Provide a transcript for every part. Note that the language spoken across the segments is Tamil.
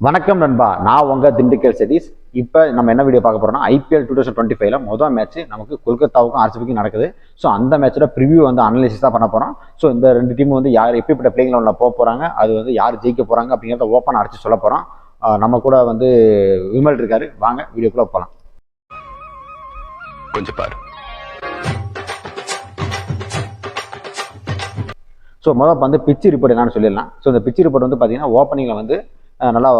வணக்கம் நண்பா. நான் உங்க திண்டுக்கல் சதீஷ். இப்போ நம்ம என்ன வீடியோ பார்க்க போறோம்னா ஐபிஎல் டூ தௌசண்ட் டுவெண்ட்டி ஃபைவ்ல மொதல் மேட்ச் நமக்கு கொல்கத்தாவுக்கும் ஆர்சிபிக்கும் நடக்குது. ஸோ அந்த மேட்சோட ப்ரிவியூ வந்து அனலிசிஸ் தான் பண்ண போறோம். ஸோ இந்த ரெண்டு டீம் வந்து யார் எப்படிப்பட்ட பிளேயிங் லெவலில் போக போறாங்க அது வந்து யார் ஜெயிக்க போறாங்க அப்படிங்கிறத ஓப்பன் அடிச்சு சொல்ல போறோம். ஆஹ் நம்ம கூட வந்து விமல் இருக்காரு. வாங்க வீடியோக்குள்ள போகலாம் கொஞ்சம் பாரு. ஸோ முதல் வந்து பிச்சு ரிப்போர்ட் என்னன்னு சொல்லிடலாம். ஸோ இந்த பிச்சு ரிப்போர்ட் வந்து பார்த்தீங்கன்னா ஓப்பனிங்கில் வந்து நல்லா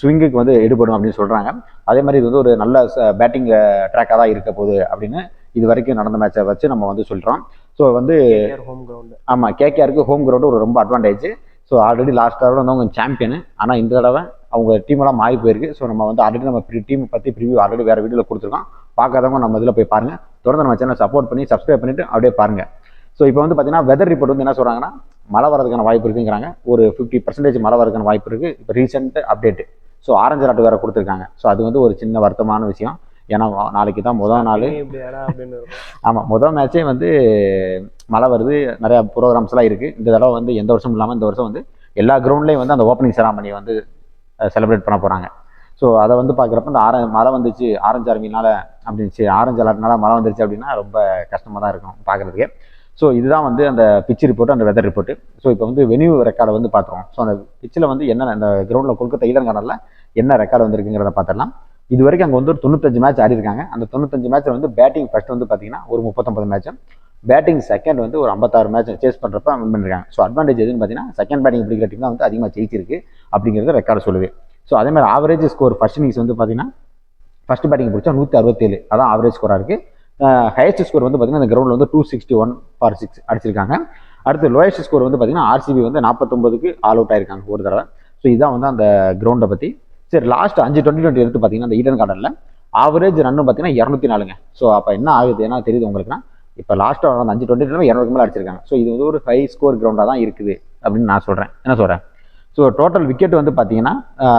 ஸ்விங்குக்கு வந்து ஈடுபடும் அப்படின்னு சொல்கிறாங்க அதே மாதிரி இது வந்து ஒரு நல்ல பேட்டிங் ட்ராக்காக தான் இருக்க போகுது அப்படின்னு இது வரைக்கும் நடந்த மேட்சை வச்சு நம்ம வந்து சொல்கிறோம் ஸோ வந்து ஹோம் கிரவுண்டு ஆமாம் கேகேஆருக்கு ஹோம் கிரவுண்டு ஒரு ரொம்ப அட்வான்டேஜ் ஸோ ஆல்ரெடி லாஸ்ட் தடவை வந்து அவங்க சாம்பியன் ஆனால் இந்த தடவை அவங்க டீமெல்லாம் மாறி போயிருக்கு. ஸோ நம்ம வந்து ஆல்ரெடி நம்ம டீம் பற்றி ப்ரிவியூ ஆல்ரெடி வேறு வீடியோவில் கொடுத்துருக்கோம். பார்க்காதவங்க நம்ம இதில் போய் பாருங்கள் தொடர்ந்து நம்ம சேனல் சப்போர்ட் பண்ணி சப்ஸ்கிரைப் பண்ணிட்டு அப்படியே பாருங்கள் ஸோ இப்போ வந்து பார்த்தீங்கன்னா வெதர் ரிப்போர்ட் வந்து என்ன சொல்கிறாங்கன்னா மழை வரதுக்கான வாய்ப்பு இருக்குங்கிறாங்க. ஒரு ஃபிஃப்டி பர்சன்டேஜ் மழை வரதுக்கான வாய்ப்பு இருக்குது இப்போ ரீசெண்ட் அப்டேட் ஸோ ஆரஞ்சு ராட்டு வேறு கொடுத்துருக்காங்க. ஸோ அது வந்து ஒரு சின்ன வருத்தமான விஷயம். ஏன்னா நாளைக்கு தான் முதல் நாள். ஆமாம் முதல் மேட்ச்சே வந்து மழை வருது. நிறையா ப்ரோக்ராம்ஸ்லாம் இருக்குது இந்த தடவை வந்து எந்த வருஷம் இல்லாமல் இந்த வருஷம் வந்து எல்லா கிரவுண்ட்லேயும் வந்து அந்த ஓப்பனிங் செராமனி வந்து செலிப்ரேட் பண்ண போகிறாங்க ஸோ அதை வந்து பார்க்குறப்ப இந்த ஆர மழை வந்துச்சு ஆரஞ்சு ஆர்மினால அப்படின்ச்சு ஆரஞ்சு அலர்ட்னால மழை வந்துருச்சு அப்படின்னா ரொம்ப கஷ்டமாக தான் இருக்கும் பார்க்குறதுக்கே. ஸோ இதுதான் வந்து அந்த பிச் ரிப்போர்ட் அந்த வெதர் ரிப்போர்ட்டு ஸோ இப்போ வந்து வெனியூ ரெக்கார்டை வந்து பார்த்துருவோம். ஸோ அந்த பிச்சில் வந்து என்ன அந்த கிரவுண்டில் கொல்கத்தா ஈடன் கார்டனில் என்ன ரெக்கார்டு வந்துருக்குங்கிறத பார்த்துடலாம். இது வரைக்கும் அங்கே வந்து ஒரு தொண்ணூத்தஞ்சு மேட்ச் ஆடி இருக்காங்க அந்த தொண்ணூத்தஞ்சு மேட்ச்சில் வந்து பேட்டிங் ஃபர்ஸ்ட் வந்து பார்த்தீங்கன்னா ஒரு முப்பத்தொம்பது மேட்ச்சும் பேட்டிங் செகண்ட் வந்து ஒரு ஐம்பத்தாறு மேட்ச் சேஸ் பண்ணுறப்ப வின் பண்ணிருக்காங்க. ஸோ அட்வான்டேஜ் எதுன்னு பார்த்தீங்கன்னா செகண்ட் பேட்டிங் பிடிக்கிற டீம் தான் வந்து அதிகமாக ஜெயிச்சிருக்கு அப்படிங்கிறது ரெக்கார்டு சொல்லுது. ஸோ அதே மாதிரி ஆவரேஜ் ஸ்கோர் ஃபர்ஸ்ட் இன்னிங்ஸ் வந்து பார்த்தீங்கன்னா ஃபர்ஸ்ட் பேட்டிங் பிடிச்சா நூற்றி அறுபத்தேழு. அதான் ஆவரேஜ் ஸ்கோராக இருக்குது ஹையஸ்ட் ஸ்கோர் வந்து பார்த்தீங்கன்னா இந்த கிரவுண்டில் வந்து two sixty one for six அடிச்சிருக்காங்க. அடுத்து லோயஸ்ட் ஸ்கோர் வந்து பார்த்தீங்கன்னா ஆர்சிபி வந்து நாற்பத்தொம்பதுக்கு ஆல் அவுட் ஆயிருக்காங்க ஒரு தடவை. ஸோ இதுதான் வந்து அந்த கிரவுண்டை பற்றி சரி லாஸ்ட் அஞ்சு டுவெண்ட்டி டுவெண்ட்டி எடுத்து பார்த்தீங்கன்னா அந்த ஈடன் கார்டனில் ஆவரேஜ் ரன்னு பார்த்தீங்கன்னா இரநூத்தி நாலுங்க ஸோ அப்போ என்ன ஆகுது என்ன தெரியுது உங்களுக்குன்னா இப்போ லாஸ்ட்டாக அந்த அஞ்சு டுவெண்ட்டி டுவெண்ட்டி இரநூறுக்கு மேலே அடிச்சிருக்காங்க. ஸோ இது வந்து ஒரு ஹை ஸ்கோர் கிரவுண்டாக தான் இருக்குது அப்படின்னு நான் சொல்கிறேன் என்ன சொல்கிறேன் ஸோ டோட்டல் விக்கெட் வந்து பார்த்தீங்கன்னா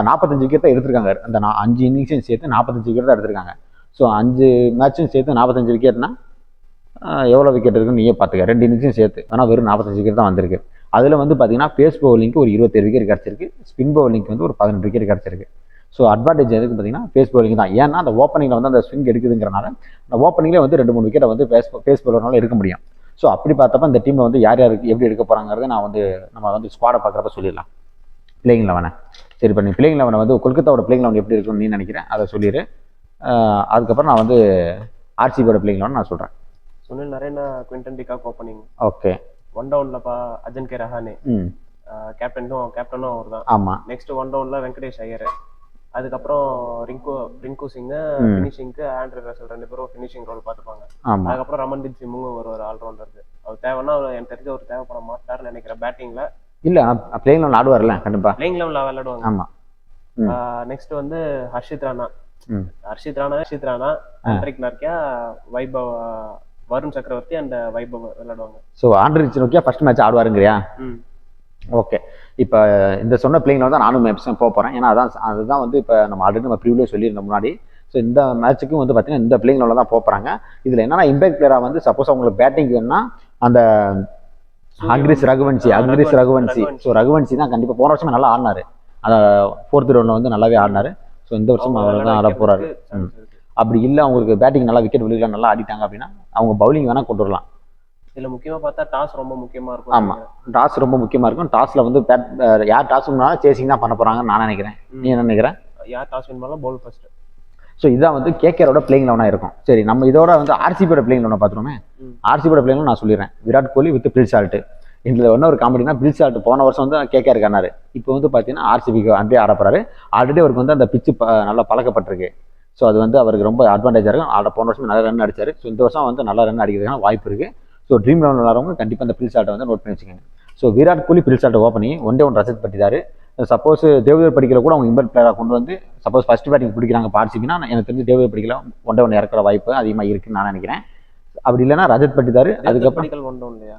நாற்பத்தஞ்சு விக்கெட் தான் எடுத்திருக்காங்க. அந்த அஞ்சு இன்னிங்ஸையும் சேர்த்து நாற்பத்தஞ்சு விக்கெட் தான் எடுத்திருக்காங்க. ஸோ அஞ்சு மேட்சும் சேர்த்து நாற்பத்தஞ்சு விக்கெட்னா எவ்வளோ விக்கெட் இருக்குன்னு நீயே பார்த்துக்க ரெண்டு இன்னிங்ஸும் சேர்த்து. ஆனால் வெறும் நாற்பத்தஞ்சு விக்கெட் தான் வந்திருக்கு. அதில் வந்து பார்த்தீங்கன்னா பேஸ் பவுலிங்க்கு ஒரு இருபத்தேழு விக்கெட் கிடச்சிருக்கு. ஸ்பின் பவுலிங்க்கு வந்து ஒரு பதினெட்டு விக்கெட் கிடச்சிருக்கு. ஸோ அட்வான்டேஜ் எதுக்கு பார்த்தீங்கன்னா பேஸ் பவுலிங் தான். ஏன்னா அந்த ஓப்பனிங்கில் வந்து அந்த ஸ்விங் எடுக்குதுங்கிறனால அந்த ஓப்பனிங்லேயே வந்து ரெண்டு மூணு விக்கெட்டை வந்து பேஸ் பேஸ் பவுலர்னால எடுக்க முடியும். ஸோ அப்படி பார்த்தப்ப இந்த டீமில் வந்து யார் யாருக்கு எப்படி எடுக்க போகிறாங்கிறத நான் வந்து நம்ம வந்து ஸ்குவாடை பார்க்குறப்ப சொல்லிடலாம். பிளேயிங் லெவனை சரி பண்ணி பிளேயிங் லெவனை வந்து கொல்கத்தாவோட பிளேயிங் லெவன் எப்படி இருக்குன்னு நீ நினைக்கிறேன் அதை சொல்லிடு அதுக்கப்புறம் நான் வந்து ஆர்சிபியோட பிளேயிங் லெவன் நான் சொல்கிறேன் Sunil நரேனா Quinton de Kock opening okay. One டவுன்ல பா அஜன் கே ரஹானே. ம். கேப்டனும் கேப்டனும் அவர் தான். ஆமாம் நெக்ஸ்ட் ஒன் டவுன்ல வெங்கடேஷ் ஐயர். அதுக்கப்புறம் ரிங்கு ரிங்கு சிங் ம். ஃபினிஷிங்க்கு ஆண்ட்ரி ரசல் ரெண்டு பேரும் ஃபினிஷிங் ரோல் பார்த்துப்பாங்க. அதுக்கப்புறம் ரமன்தீப் சிம்மும் ஒரு ஒரு ஆல்ரவுண்டருக்கு அவர் தேவைன்னா அவர் எனக்கு தெரிஞ்ச ஒரு தேவைப்பட மாட்டாருன்னு நினைக்கிறேன். பேட்டிங்ல இல்லை பிளேயிங் லெவன் ஆடுவார்ல கண்டிப்பாக பிளேயிங் லெவலில் விளையாடுவாங்க ஆமாம். நெக்ஸ்ட் வந்து Harshit Rana. Harshit Rana Harshit Rana Anrich Nortje Vaibhav Varun Chakravarthy and Vaibhav விளையாடுவாங்க. ஸோ ஆண்ட்ரிச் நோக்கியா ஃபர்ஸ்ட் மேட்ச் ஆடுவாருங்கிறியா? ஓகே இப்போ இந்த சொன்ன பிளேயிங்கில் தான் நானும் மேட்ச் போக போகிறேன் ஏன்னா அதான் அதுதான் வந்து இப்போ நம்ம ஆல்ரெடி நம்ம ப்ரீவியூலே சொல்லியிருந்தோம் முன்னாடி. ஸோ இந்த மேட்ச்சுக்கும் வந்து பார்த்தீங்கன்னா இந்த பிளேயிங் தான் போக போகிறாங்க இதில் என்னன்னா இம்பாக்ட் பிளேயராக வந்து சப்போஸ் அவங்களுக்கு பேட்டிங் வேணும்னா அந்த அக்ரிஸ் ரகுவன்சி அக்ரிஸ் ரகுவன்சி. ஸோ ரகுவன்சி. தான் கண்டிப்பாக போன வருஷமே நல்லா ஆடினாரு. அந்த ஃபோர்த் ரவுண்டில் வந்து நல்லாவே ஆடினாரு. ஸோ இந்த வருஷம் அவர் தான் ஆட போகிறாரு. அப்படி இல்லை அவங்களுக்கு பேட்டிங் நல்லா விக்கெட் விழுகல நல்லா ஆடிட்டாங்க அப்படின்னா அவங்க பவுலிங் வேணால் கொண்டு வரலாம். இதுல முக்கியமா பார்த்தா டாஸ் ரொம்ப முக்கியமா இருக்கும் ஆமா. டாஸ் ரொம்ப முக்கியமாக இருக்கும். டாஸில் வந்து அஹ் யார் டாஸ் பண்ணாலும் சேசிங் தான் பண்ண போகிறாங்கன்னு நான் நினைக்கிறேன். நீ என்ன நினைக்கிறேன் யார் டாஸ் வின் பண்ணாலும் பவுல் ஃபர்ஸ்ட் ஸோ இதான் வந்து கேகேரோட பிளேயிங் லெவனாக இருக்கும். சரி நம்ம இதோட வந்து ஆர்சிபியோட பிளேயிங் லெவனை பார்த்துருவோமே ம். ஆர்சிபியோட பிளேயிங் நான் சொல்லிடுறேன். Virat Kohli with Phil Salt இதில் என்ன ஒரு காமெடினா பில் சால்ட் போன வருஷம் வந்து கேகேஆர் ஆனாரு இப்போ வந்து பார்த்தீங்கன்னா ஆர்சிபிக்கு அப்படியே ஆட ஆல்ரெடி அவருக்கு வந்து அந்த பிச்சு நல்லா பழக்கப்பட்டிருக்கு. ஸோ அது வந்து அவருக்கு ரொம்ப அட்வான்டேஜாக இருக்கும். ஆட போன வருஷம் நல்ல ரன் அடிச்சாரு. ஸோ இந்த வருஷம் வந்து நல்ல ரன் அடிக்கிறதுக்கான வாய்ப்பு இருக்கு. ஸோ ட்ரீம் லெவன் விளாட்றவங்க கண்டிப்பாக அந்த பில் சால்ட்டை வந்து நோட் பண்ணி வச்சுக்கோங்க. So Virat Kohli Phil சால்ட்டை open one down one Rajat Patidar. Suppose Devdutt Padikkal கூட அவங்க இம்பர்ட் பிளேயராக கொண்டு வந்து சப்போஸ் ஃபர்ஸ்ட் பேட்டிங் பிடிக்கிறாங்க பார்சிபினா எனக்கு தெரிஞ்சு தேவதர் படிக்கல ஒன் டே ஒன் இறக்குற வாய்ப்பு அதிகமாக இருக்குன்னு நான் நினைக்கிறேன். அப்படி இல்லைன்னா ரஜத் பட்டிதாரு அதுக்கப்புறம் ஒன் டவுன் இல்லையா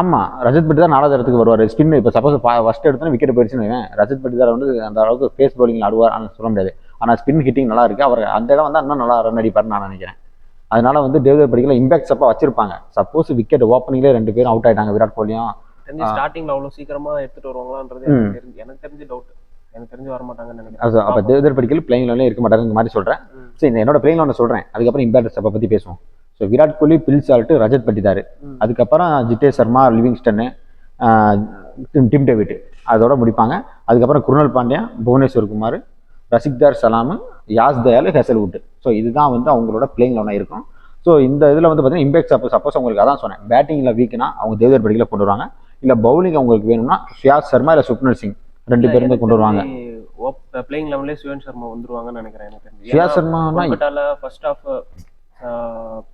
ஆமாம் ரஜத் பட்டிதார் நாலாவது இடத்துக்கு வருவார். ஸ்பின் இப்போ சப்போஸ் ஃபர்ஸ்ட் எடுத்தோன்னா விக்கெட் போயிடுச்சுன்னு ரஜத் பட்டிதார் வந்து அந்த அளவுக்கு ஃபேஸ் பவுலிங் ஆடுவார் சொல்ல முடியாது. ஆனால் ஸ்பின் ஹிட்டிங் நல்லா இருக்கு. அவர் அந்த இடம் வந்து இன்னும் நல்லா ரன் அடிப்பார்னு நான் நினைக்கிறேன். அதனால வந்து தேவதர் படிக்கல இம்பாக்ட் சப்பா வச்சிருப்பாங்க. சப்போஸ் விக்கெட் ஓப்பனிங்லேயே ரெண்டு பேரும் அவுட் ஆயிட்டாங்க விராட் கோலியும். ஸ்டார்டிங்ல அவ்வளவு சீக்கிரமா எடுத்துட்டு வருவாங்களான்றது. எனக்கு தெரிஞ்சு டவுட் எனக்கு தெரிஞ்சு வர மாட்டாங்கன்னு நினைக்கிறேன் அப்போ தேவதர் படிக்கல் பிளேயிங் லெவலில் இருக்க மாட்டாருங்கிற மாதிரி சொல்கிறேன். சரி இந்த என்னோட பிளேயிங் லெவலில் சொல்கிறேன் அதுக்கப்புறம் இம்பேக்டர்ஸ் அப்போ பற்றி பேசுவோம். So Virat Kohli Phil Salt Rajat Patidar. அதுக்கப்புறம் ஜித்தேஷ் சர்மா லிவிங்ஸ்டன்னு டிம் டிம் டேவிட். அதோட முடிப்பாங்க. அதுக்கப்புறம் குருணல் பாண்டியா புவனேஸ்வர் குமார் ரசிக்தார் சலாம் யாஸ் தயால் ஹெசல்வுட் ஸோ இதுதான் வந்து அவங்களோட பிளேயிங் லெவனாக இருக்கும். ஸோ இந்த இதில் வந்து பார்த்தீங்கன்னா இம்பேக்ட் சப்போஸ் சப்போஸ் அவங்களுக்கு அதான் சொன்னேன். பேட்டிங்கில் வீக்னா அவங்க தேவதர் படிக்கல கொண்டு வருவாங்க. இல்லை பவுலிங் அவங்களுக்கு வேணும்னா சுயாஸ் சர்மா இல்லை சுப்னல் சிங் ரெண்டு பேருமே கொண்டு வருவாங்க. பிளேயிங் லெவல்லே சுயன் சர்மா வந்துருவாங்கன்னு நினைக்கிறேன் எனக்கு தெரிஞ்சு. சுயா ஏன்னா, சர்மானா கொல்கட்டால ஃபர்ஸ்ட் ஹாஃப்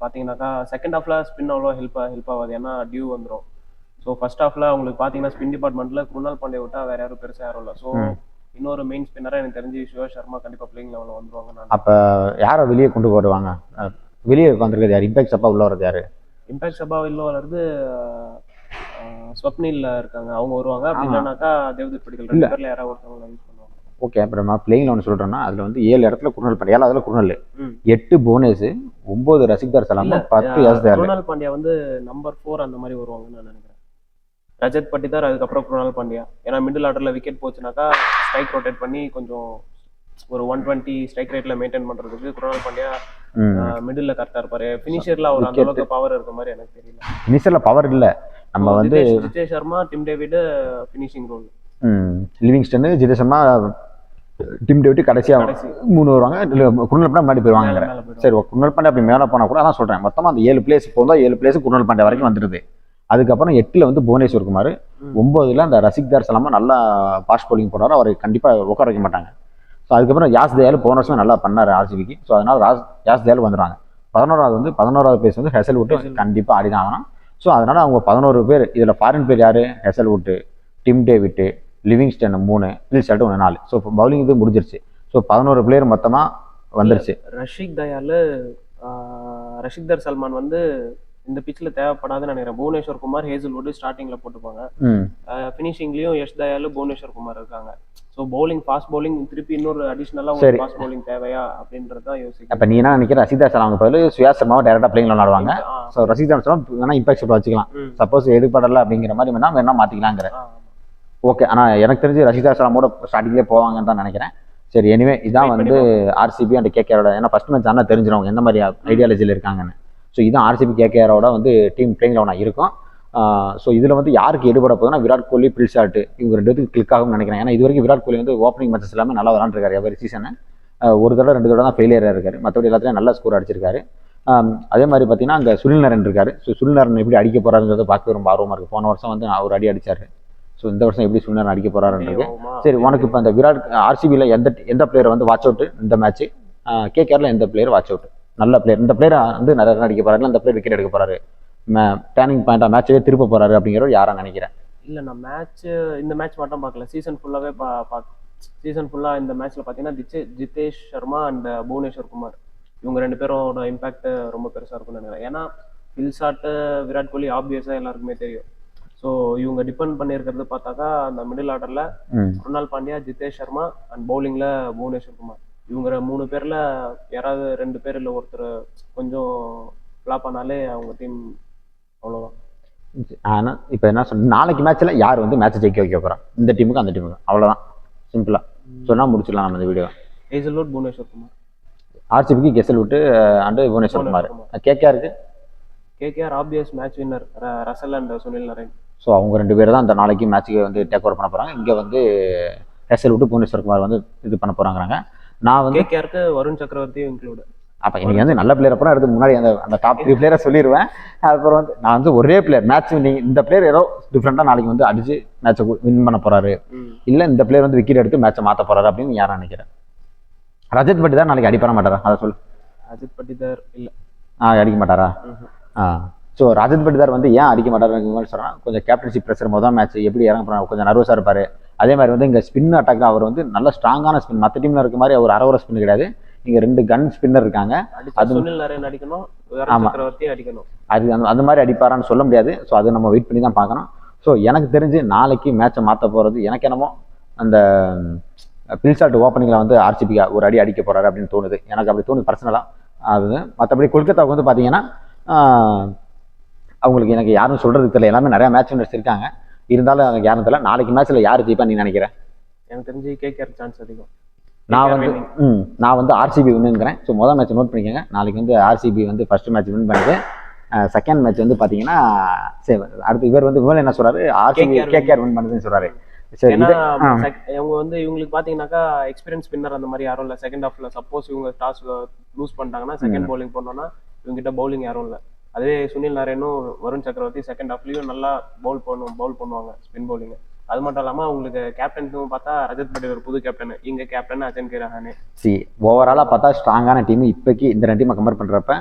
பார்த்தீங்கன்னாக்கா செகண்ட் ஹாஃப்ல ஸ்பின் அவ்வளோ ஹெல்ப் ஹெல்ப் ஆகாது. ஏன்னா டியூ வந்துடும் ஸோ ஃபர்ஸ்ட் ஹாஃப்ல உங்களுக்கு பார்த்தீங்கன்னா ஸ்பின் டிபார்ட்மெண்ட்ல குருணால் பாண்டே விட்டா வேற யாரும் பெருசா யாரும் இல்லை. ஸோ. இன்னொரு மெயின் ஸ்பின்னரா எனக்கு தெரிஞ்சு சிவா சர்மா கண்டிப்பா பிளேயிங் லெவலில் வந்துருவாங்க நான் அப்போ யாரை வெளியே கொண்டு வருவாங்க? வெளியே உட்காந்துருக்கிறது யார்? இம்பேக்ட் சப்பா உள்ள வரது யார்? இம்பாக்ட் சபா இல்ல வளர்ந்து ஸ்வப்னில் இருக்காங்க. அவங்க வருவாங்க. அப்படி ஆமா. இல்லைனாக்கா தேவதூத் படிக்கல். ரெண்டு பேர்ல யாராவது ஒருத்தவங்க ஓகே அப்புறம் நான் பிளேயிங் லெவன் சொல்கிறேன்னா அதில் வந்து ஏழு இடத்துல குருணல் பாண்டியா. ஏழாவதுல குருணல் ம். எட்டு புவனேஷ் ஒம்பது ரசிக்தார் சலாம் பத்து யாஸ் தயார் குருணால் பாண்டியா வந்து நம்பர் ஃபோர் அந்த மாதிரி வருவாங்கன்னு நான் நினைக்கிறேன். ரஜத் பட்டிதார் அதுக்கப்புறம் குருணால் பாண்டியா. ஏன்னா மிடில் ஆர்டர்ல விக்கெட் போச்சுனாக்கா ஸ்ட்ரைக் ரொட்டேட் பண்ணி கொஞ்சம் ஒரு ஒன் டுவெண்ட்டி ஸ்ட்ரைக் ரேட்ல மெயின்டைன் பண்றதுக்கு குருணால் பாண்டியா ம். மிடில்ல கரெக்டா இருப்பாரு. ஃபினிஷர்ல அவர் அந்த. அளவுக்கு பவர் இருக்க மாதிரி எனக்கு தெரியல. இனிஷியலில் பவர் இல்லை. நம்ம வந்து Jitesh Jitesh Sharma Tim David finishing role Livingstone Jitesh Sharma Tim David கடைசியாக கடைசி. மூணு வருவாங்க. இல்லை குருணல் பாண்டியா முன்னாடி போயிடுவாங்க மேல மேல போயிடுவாங்க. சரி குருணல் பாண்டியா அப்படி மேலே போனால் கூட அதான் சொல்கிறேன் மொத்தமாக அந்த ஏழு பிளேஸ் போதும் ஏழு பிளேஸ் குருணல் பாண்டியா வரைக்கும் வந்துடுது அதுக்கப்புறம் எட்டில் வந்து புவனேஸ்வர் குமார். ஒம்போதுல அந்த ரசிக்தார் சலாமா நல்லா பாஸ்ட் bowling போடுறாரு அவரை கண்டிப்பாக உட்கார வைக்க மாட்டாங்க. ஸோ அதுக்கப்புறம் யாஸ் தயால் போன வருஷம் நல்லா பண்ணார் ஆர்சிபிக்கு ஸோ அதனால் ராஸ் யாஸ் தயால் வந்துடுவாங்க பதினோராவது வந்து பதினோராவது பிளேஸ் வந்து ஹெசல் விட்டு. கண்டிப்பாக ஆடி தான் ஆகணும். ஸோ அதனால் அவங்க பதினோரு பேர் இதில் ஃபாரின் பேர் யார்? ஹெசல் விட்டு டிம் டேவிட்டு லிவிங்ஸ்டன் மூணு ஷால்ட் ஒன்று நாலு. ஸோ பவுலிங் இது முடிஞ்சிருச்சு. ஸோ பதினோரு பிளேயர் மொத்தமாக வந்துருச்சு. ரஷிக் தயால் ரஷிக்தர் சல்மான் வந்து இந்த பிச்சில் தேவைப்படாதுன்னு நினைக்கிறேன். புவனேஸ்வர் குமார் ஹேசல்வுட் ஸ்டார்டிங்ல போட்டுப்பாங்க. ஃபினிஷிங்லயும் யஷ் தயால் புவனேஸ்வர் குமார் இருக்காங்க. ஸோ பவுலிங் ஃபாஸ்ட் பவுலிங் திருப்பி இன்னொரு அடிஷ்னலா ஒரு. ஃபாஸ்ட் பவுலிங் தேவையா அப்படின்றது யோசிக்கிறேன். அப்போ நீ என்ன நினைக்கிற? ரசிதா சலாம் பதில் சுயா சர்மாவை டேரெக்டாக பிளேயிங் விளாடுவாங்க. ஸோ ரசிதா சலாம் வேணா இம்பாக்ட் வச்சுக்கலாம். சப்போஸ் எடுப்படலை அப்படிங்கிற மாதிரி வேணா வேணா மாற்றிக்கலாங்கிற ஓகே ஆனால் எனக்கு தெரிஞ்சு ரஷிதா சலாமோட ஸ்டார்டிங்லேயே போவாங்கன்னு தான் நினைக்கிறேன். சரி எனிவே இதான் வந்து ஆர்சிபி அண்ட் கேகேஆரோட ஏன்னா ஃபர்ஸ்ட் மேட்ச் ஆனால் தெரிஞ்சிடும் எந்த மாதிரி ஐடியாலஜியில் இருக்காங்கன்னு. ஸோ இதான் ஆர்சிபி கேகேஆரோட வந்து டீம் பிளேயிங் லெவனாக இருக்கும். ஸோ இதில் வந்து யாருக்கு எடுபட போகுதுன்னா விராட் கோலி பில் ஷாட் இவங்க ரெண்டு பேருக்கு கிளிக் ஆகும்னு நினைக்கிறேன். ஏன்னா இது வரைக்கும் விராட் கோலி வந்து ஓப்பனிங் மேட்சஸ் எல்லாமே நல்லா விளாண்டுருக்காரு எவரி சீசனு ஒரு தடவை ரெண்டு தடவை தான் ஃபெயிலியராக இருக்காரு. மற்றபடி எல்லாத்துலையும் நல்ல ஸ்கோர் அடிச்சிருக்காரு. அதே மாதிரி பார்த்தீங்கன்னா அங்கே சுனில் நரன் இருக்காரு. ஸோ சுனில் நரன் எப்படி அடிக்க போறாருங்கிறத பார்க்க ரொம்ப ஆர்வமாக இருக்குது போன வருஷம் வந்து ஒரு அடி அடிச்சாரு. ஸோ இந்த வருஷம் எப்படி சுனில் நரன் அடிக்க போறாருன்றது? சரி உனக்கு இப்போ அந்த விராட் ஆர்சிபியில் எந்த எந்த பிளேயர் வந்து வாட்ச் அவுட் இந்த மேட்ச் கேகேஆரில் எந்த பிளேயர் வாட்ச் அவுட் நல்ல பிளேயர் இந்த பிளேயர் வந்து நிறைய ரன் அடிக்க போறாரு இந்த பிளேயர் விக்கெட் எடுக்க போறாரு. டேர்னிங் பாயிண்டாக மேட்சவே திருப்ப போறாரு அப்படிங்கிறவர் யாரா நினைக்கிறேன். இல்ல நான் மேட்ச் இந்த மேட்ச் மட்டும் பார்க்கல. சீசன் ஃபுல்லாவே பா சீசன் ஃபுல்லா இந்த மேட்ச்ல பாத்தீங்கன்னா ஜித்தே ஜிதேஷ் சர்மா அண்ட் புவனேஸ்வர் குமார். இவங்க ரெண்டு பேரோட இம்பாக்ட் ரொம்ப பெருசா இருக்கும்னு நினைக்கிறேன். ஏன்னா ஃபில் ஷாட்டு விராட் கோலி ஆப்வியஸா எல்லாருக்குமே தெரியும். ஸோ இவங்க டிபெண்ட் பண்ணியிருக்கிறது பார்த்தாக்கா அந்த மிடில் ஆர்டர்ல குருணால் பாண்டியா ஜிதேஷ் சர்மா அண்ட் பவுலிங்ல புவனேஸ்வர் குமார் இவங்க மூணு பேர்ல யாராவது ரெண்டு பேர் இல்ல ஒருத்தர் கொஞ்சம் ஃபிளாப் ஆனாலே அவங்க டீம் அவ்வளவுதான். ஆனால் இப்போ என்ன சொன்ன நாளைக்கு மேட்ச்சில் யார் வந்து மேட்சை ஜெயிக்க வைக்க போறா? இந்த டீமுக்கு அந்த டீமுக்கு அவ்வளோதான் சிம்பிளாக சொன்னால் முடிச்சிடலாம் நம்ம இந்த வீடியோ ஹேசல்வுட் புவனேஸ்வர் குமார் ஆர்சிபிக்கு கெசல் விட்டு and Bhuvneshwar Kumar கேகேஆருக்கு? KKR obvious match winner Russell and Sunil Narine so அவங்க ரெண்டு பேரும் தான் அந்த நாளைக்கு மேட்ச்சுக்கு வந்து டேக் ஓவர் பண்ண போகிறாங்க இங்கே வந்து கெசல் விட்டு புவனேஸ்வர் குமார் வந்து இது பண்ண போகிறாங்கிறாங்க நான் வந்து கேகேஆருக்கு வருண் சக்கரவர்த்தியும் இன்க்ளூட் அப்போ இன்னைக்கு வந்து நல்ல பிளேயர் அப்புறம் எடுத்து முன்னாடி அந்த அந்த டாப் த்ரீ பிளேயரை சொல்லிடுவேன் அப்புறம் வந்து நான் வந்து ஒரே பிளேயர் மேட்ச் வின்னிங் இந்த பிளேயர் ஏதோ டிஃப்ரெண்ட்டாக நாளைக்கு வந்து அடிச்சு மேட்சை வின் பண்ண போறாரு. இல்லை இந்த பிளேயர் வந்து விக்கெட் எடுத்து மேட்சை மாற்ற போறாரு அப்படின்னு யாரும் நினைக்கிறேன். ரஜத் பட்டி தான் நாளைக்கு அடிப்பார மாட்டாரா? அதை சொல்லு. அஜித் பட்டிதார் இல்ல. ஆ அடிக்க மாட்டாரா. ஆ. ஸோ ரஜத் பட்டிதார் வந்து ஏன் அடிக்க மாட்டாருங்கிற மாதிரி சொன்னா கொஞ்சம் கேப்டன்ஷிப் ப்ரெஷர் முதல் மேட்ச் எப்படி இறங்க போறாரு கொஞ்சம் நர்வஸாக இருப்பார். அதே மாதிரி வந்து இங்கே ஸ்பின் அட்டாக்ல அவர் வந்து நல்ல ஸ்ட்ராங்கான ஸ்பின் மற்ற டீமில் இருக்க மாதிரி அவர் அரை ஸ்பின் கிடையாது. இங்கே ரெண்டு கன் ஸ்பின்னர் இருக்காங்க. அது- அடிக்கணும் வருண் ஆமா. சக்கரவர்த்தி அடிக்கணும். அது அந்த அந்த மாதிரி அடிப்பாரான்னு சொல்ல முடியாது. ஸோ அது நம்ம வெயிட் பண்ணி தான் பார்க்கணும். ஸோ எனக்கு தெரிஞ்சு நாளைக்கு மேட்சை மாற்ற போகிறது எனக்கு என்னமோ அந்த பில்சாட் ஓப்பனிங்கில் வந்து ஆர்சிபிக்கு ஒரு அடி அடிக்க போறாரு அப்படின்னு தோணுது. எனக்கு அப்படி தோணுது பர்சனலாக அது மற்றபடி கொல்கத்தாவுக்கு வந்து பார்த்தீங்கன்னா அவங்களுக்கு எனக்கு யாரும் சொல்கிறதுக்கு தெரியல. எல்லாமே நிறையா மேட்ச் வின்னர்ஸ் இருக்காங்க இருந்தாலும் எனக்கு யாரும் தெரியல. நாளைக்கு மேட்ச்சில் யார் ஜெயிப்பா நீ நினைக்கிற? எனக்கு தெரிஞ்சு கேகேஆர் சான்ஸ் அதிகம். நான் வந்து. ம் நான் வந்து ஆர்சிபி வின்னுங்கிறேன். ஸோ முதல் மேட்ச் நோட் பண்ணிக்கோங்க. நாளைக்கு வந்து ஆர்சிபி வந்து ஃபர்ஸ்ட் மேட்ச் வின் பண்ணிட்டு செகண்ட் மேட்ச் வந்து பார்த்தீங்கன்னா சரி அடுத்து இவர் வந்து இவர் என்ன சொல்றாரு? ஆர்சிபி கேகேஆர் வின் பண்ணுதுன்னு சொல்றாரு. சரி இவங்க வந்து இவங்களுக்கு பாத்தீங்கன்னாக்கா எக்ஸ்பீரியன்ஸ் ஸ்பின்னர் அந்த மாதிரி யாரும் இல்ல. செகண்ட் ஹாஃப்ல சப்போஸ் இவங்க டாஸ் லூஸ் பண்ணிட்டாங்கன்னா செகண்ட் பவுலிங் பண்ணோம்னா இவங்க கிட்ட பவுலிங் யாரும் இல்ல. அதே சுனில் நாராயணும் வருண் சக்கரவர்த்தி செகண்ட் ஹாஃப்லயும் நல்லா பவுல் பண்ணும் பவுல் பண்ணுவாங்க ஸ்பின் பவுலிங் அது மட்டும் இல்லாம அவங்களுக்கு கேப்டனுக்கும் பார்த்தா ரஜத் பட்டேல் ஒரு புது கேப்டன் இங்க கேப்டன் அஜன் கே ரஹானே சி ஓவராலாக பார்த்தா ஸ்ட்ராங்கான டீம் இப்போக்கி இந்த ரெண்டு டீமை கம்பேர் பண்ணுறப்ப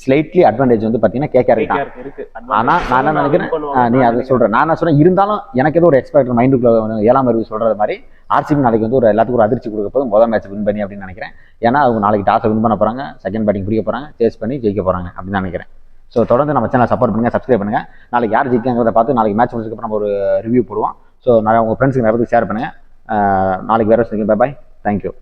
ஸ்லைட்லி அட்வான்டேஜ் வந்து பார்த்தீங்கன்னா கேகேஆர் இருக்கு ஆனா நான் என்ன நினைக்கிறேன்? நீ அதை சொல்ற நான் என்ன சொல்றேன்? இருந்தாலும் எனக்கு ஏதோ ஒரு எக்ஸ்பெக்ட் மைண்டுக்குள்ள ஏழாம் அறிவு சொல்றது மாதிரி ஆர்சிபி நாளைக்கு வந்து ஒரு எல்லாத்துக்கும் ஒரு அதிர்ச்சி கொடுக்க போது முதல் மேட்ச் வின் பண்ணி அப்படின்னு நினைக்கிறேன். ஏன்னா அவங்க நாளைக்கு டாஸை வின் பண்ண போறாங்க செகண்ட் பேட்டிங் பிடிக்க போறாங்க சேஸ் பண்ணி ஜெயிக்க போறாங்க அப்படின்னு நினைக்கிறேன். ஸோ தொடர்ந்து நம்ம சேனல் சப்போர்ட் பண்ணுங்க சப்ஸ்கிரைப் பண்ணுங்க. நாளைக்கு யார் ஜெயிக்காங்கிறத பார்த்து நாளைக்கு மேட்ச் முடிச்சதுக்கப்புறம் நம்ம ஒரு ரிவ்யூ போடுவோம். ஸோ நான் உங்கள் ஃப்ரெண்ட்ஸுக்கு நிறைய ஷேர் பண்ணுங்க. நாளைக்கு நாளைக்கு வேற பை பாய் தேங்க்யூ